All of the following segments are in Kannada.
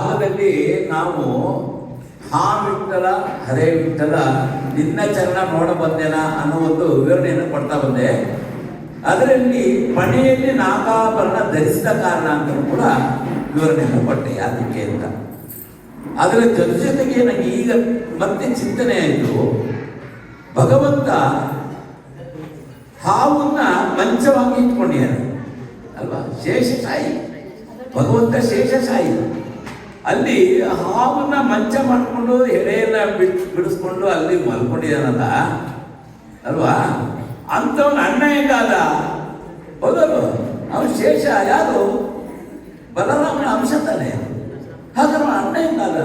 ಭಾಗದಲ್ಲಿ ನಾವು ಹಾ ವಿಠಲ ಹರೇ ವಿಠಲ ನಿನ್ನ ಚರಣ ನೋಡ ಬಂದೆನ ಅನ್ನೋ ಒಂದು ವಿವರಣೆಯನ್ನು ಕೊಡ್ತಾ ಬಂದೆ. ಅದರಲ್ಲಿ ಪಣೆಯಲ್ಲಿ ನಾಗಾಭರಣ ಧರಿಸಿದ ಕಾರಣ ಅಂತ ಕೂಡ ವಿವರಣೆಯನ್ನು ಕೊಟ್ಟೆ ಅದಕ್ಕೆ ಅಂತ. ಅದರ ಜೊತೆ ಜೊತೆಗೆ ನನಗೆ ಈಗ ಮತ್ತೆ ಚಿಂತನೆ ಆಯಿತು. ಭಗವಂತ ಹಾವನ್ನ ಮಂಚವಾಗಿ ಇಟ್ಕೊಂಡಿದ್ದಾನೆ. ಅಲ್ವಾ? ಸಾಯಿ ಭಗವಂತ ಶೇಷಶಾಹಿ ಅಲ್ಲಿ ಹಾವನ್ನ ಮಂಚ ಮಾಡಿಕೊಂಡು ಎಡೆಯೆಲ್ಲ ಬಿಟ್, ಬಿಡಿಸ್ಕೊಂಡು ಅಲ್ಲಿ ಮಲ್ಕೊಂಡಿದ್ದಾನಲ್ಲ? ಅಲ್ವಾ? ಅಂಥವನ ಅಣ್ಣ ಹೆಂಗಾದ? ಹೌದಲ್ವ? ಅವನು ಶೇಷ ಯಾರು? ಬಲರಾಮನ ಅಂಶ ತಾನೆ. ಹಾಗಾದ್ರೆ ಅಣ್ಣ ಹೆಂಗಾದ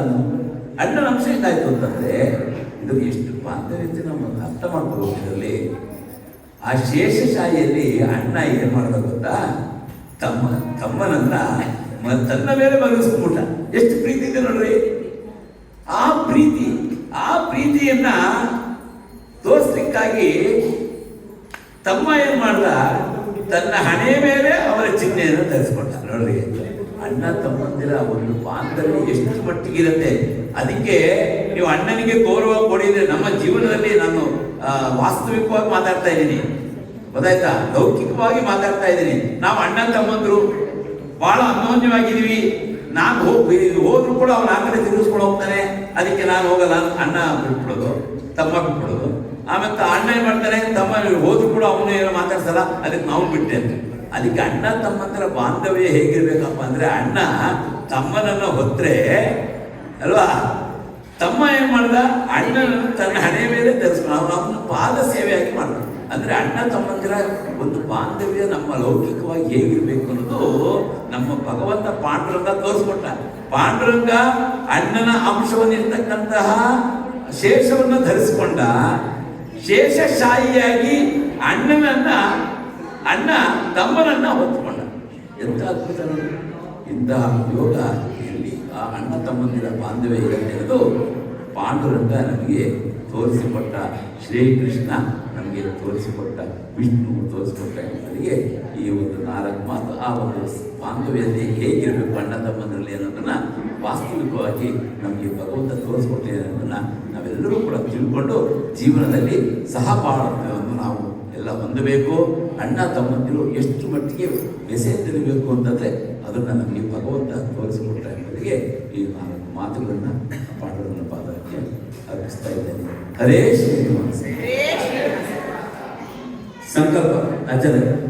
ಅಣ್ಣನ ಅಂಶ ಹೆಂಗಾಯ್ತು ಅಂತಂದ್ರೆ ಇದು ಎಷ್ಟು ಬಾಂಧವ್ಯತೆ ನಮ್ಮ ಅರ್ಥ ಮಾಡ್ಕೊಳ್ಳೋದು ಇದರಲ್ಲಿ ಆ ಶೇಷಶಾಹಿಯಲ್ಲಿ ಅಣ್ಣ ಏನು ಮಾಡ್ದ ಗೊತ್ತಾ? ತಮ್ಮ, ತಮ್ಮನನ್ನ ತನ್ನ ಮೇಲೆ ಮಲಗಿಸ್ಬಿಟ್ಟ ಎಷ್ಟು ಪ್ರೀತಿ ಇದೆ ನೋಡ್ರಿ? ಆ ಪ್ರೀತಿ, ಆ ಪ್ರೀತಿಯನ್ನ ತೋರಿಸ್ಲಿಕ್ಕಾಗಿ ತಮ್ಮ ಏನ್ ಮಾಡ್ದ? ತನ್ನ ಹಣೆ ಮೇಲೆ ಅವರ ಚಿಹ್ನೆಯನ್ನು ಧರಿಸ್ಕೊಂಡ ನೋಡ್ರಿ, ಅಣ್ಣ ತಮ್ಮಂದಿರ ಒಂದು ಬಾಂಧವ್ಯ ಎಷ್ಟು ಮಟ್ಟಿಗಿರುತ್ತೆ. ಅದಕ್ಕೆ ನೀವು ಅಣ್ಣನಿಗೆ ಗೌರವ ಕೊಡಿದ್ರೆ ನಮ್ಮ ಜೀವನದಲ್ಲಿ ನಾನು ವಾಸ್ತವಿಕವಾಗಿ ಮಾತಾಡ್ತಾ ಇದ್ದೀನಿ. ಗೊತ್ತಾಯ್ತಾ? ಲೌಕಿಕವಾಗಿ ಮಾತಾಡ್ತಾ ಇದ್ದೀನಿ. ನಾವು ಅಣ್ಣ ತಮ್ಮಂದ್ರು. ಬಹಳ ಅನ್ಯೋನ್ಯವಾಗಿದ್ದೀವಿ ನಾನು ಹೋಗಿ ಹೋದ್ರು ಕೂಡ ಅವನು ಆ ಕಡೆ ತಿರುಗಿಸ್ಕೊಂಡು ಹೋಗ್ತಾನೆ. ಅದಕ್ಕೆ ನಾನು ಹೋಗಲ್ಲ ಅಣ್ಣ ಬಿಟ್ಬಿಡೋದು, ತಮ್ಮ ಬಿಟ್ಬಿಡೋದು. ಆಮೇಲೆ ಅಣ್ಣ ಏನ್ ಮಾಡ್ತಾನೆ ತಮ್ಮ ಹೋದ್ರು ಕೂಡ ಅವನು ಏನು ಮಾತಾಡ್ಸಲ್ಲ, ಅದಕ್ಕೆ ನಾವು ಬಿಟ್ಟೆ ಅಂತ. ಅದಕ್ಕೆ ಅಣ್ಣ ತಮ್ಮಂತರ ಬಾಂಧವ್ಯ ಹೇಗಿರ್ಬೇಕಪ್ಪ ಅಂದ್ರೆ, ಅಣ್ಣ ತಮ್ಮನನ್ನ ಹೊತ್ತರೆ ಅಲ್ವಾ? ತಮ್ಮ ಏನ್ ಮಾಡ್ದ? ಅಣ್ಣನನ್ನು ತನ್ನ ಹಣೆ ಮೇಲೆ ಧರಿಸ್ಕೊಂಡು ಅವನು ಅವನ ಪಾದ ಅಂದ್ರೆ ಅಣ್ಣ ತಮ್ಮಂದಿರ ಒಂದು ಬಾಂಧವ್ಯ ನಮ್ಮ ಲೌಕಿಕವಾಗಿ ಹೇಗಿರಬೇಕು ಅನ್ನೋದು ನಮ್ಮ ಭಗವಂತ ಪಾಂಡುರಂಗ ತೋರಿಸ್ಕೊಟ್ಟ. ಪಾಂಡುರಂಗ ಅಣ್ಣನ ಅಂಶವನ್ನಿರ್ತಕ್ಕಂತಹ ಶೇಷವನ್ನು ಧರಿಸಿಕೊಂಡ. ಶೇಷಶಾಹಿಯಾಗಿ ಅಣ್ಣನನ್ನ, ಅಣ್ಣ ತಮ್ಮನನ್ನ ಹೊತ್ಕೊಂಡ. ಎಂತ ಅದ್ಭುತ. ಇಂತಹ ಯೋಗ ಇಲ್ಲಿ ಆ ಅಣ್ಣ ತಮ್ಮಂದಿರ ಬಾಂಧವ್ಯ ಅನ್ನೋದು ಪಾಂಡುರಂಗ ನಮಗೆ ತೋರಿಸಿಕೊಟ್ಟ ಶ್ರೀಕೃಷ್ಣ ನಮಗೆ ತೋರಿಸಿಕೊಟ್ಟ, ವಿಷ್ಣು ತೋರಿಸಿಕೊಟ್ಟ ಎಂಬುದರಿಗೆ ಈ ಒಂದು ನಾಲ್ಕು ಮಾತು, ಆ ಒಂದು ಬಾಂಧವ್ಯತೆ ಹೇಗಿರಬೇಕು ಅಣ್ಣ ತಮ್ಮನಲ್ಲಿ ಅನ್ನೋದನ್ನು ವಾಸ್ತವಿಕವಾಗಿ ನಮಗೆ ಭಗವಂತ ತೋರಿಸ್ಕೊಟ್ಟಿದೆ ಅನ್ನೋದನ್ನು ನಾವೆಲ್ಲರೂ ಕೂಡ ತಿಳ್ಕೊಂಡು ಜೀವನದಲ್ಲಿ ಸಹಬಾಳ್ವೆಯನ್ನು ನಾವು ಎಲ್ಲ ಹೊಂದಬೇಕು. ಅಣ್ಣ ತಮ್ಮಂದಿರು ಎಷ್ಟು ಮಟ್ಟಿಗೆ ಬೆಸೆಯದಿರಬೇಕು ಅಂತಂದರೆ ಅದನ್ನು ನಮಗೆ ಭಗವಂತ ತೋರಿಸಿಕೊಟ್ಟ ಎಂಬುದಿಗೆ ಈ ನಾಲ್ಕು ಮಾತುಗಳನ್ನು, ಪಾಠಗಳನ್ನು ಪಾದಕ್ಕೆ ಅರ್ಪಿಸ್ತಾ ಇದ್ದೇನೆ. ಹರೇ ಶ್ರೀನಿವಾಸ 这个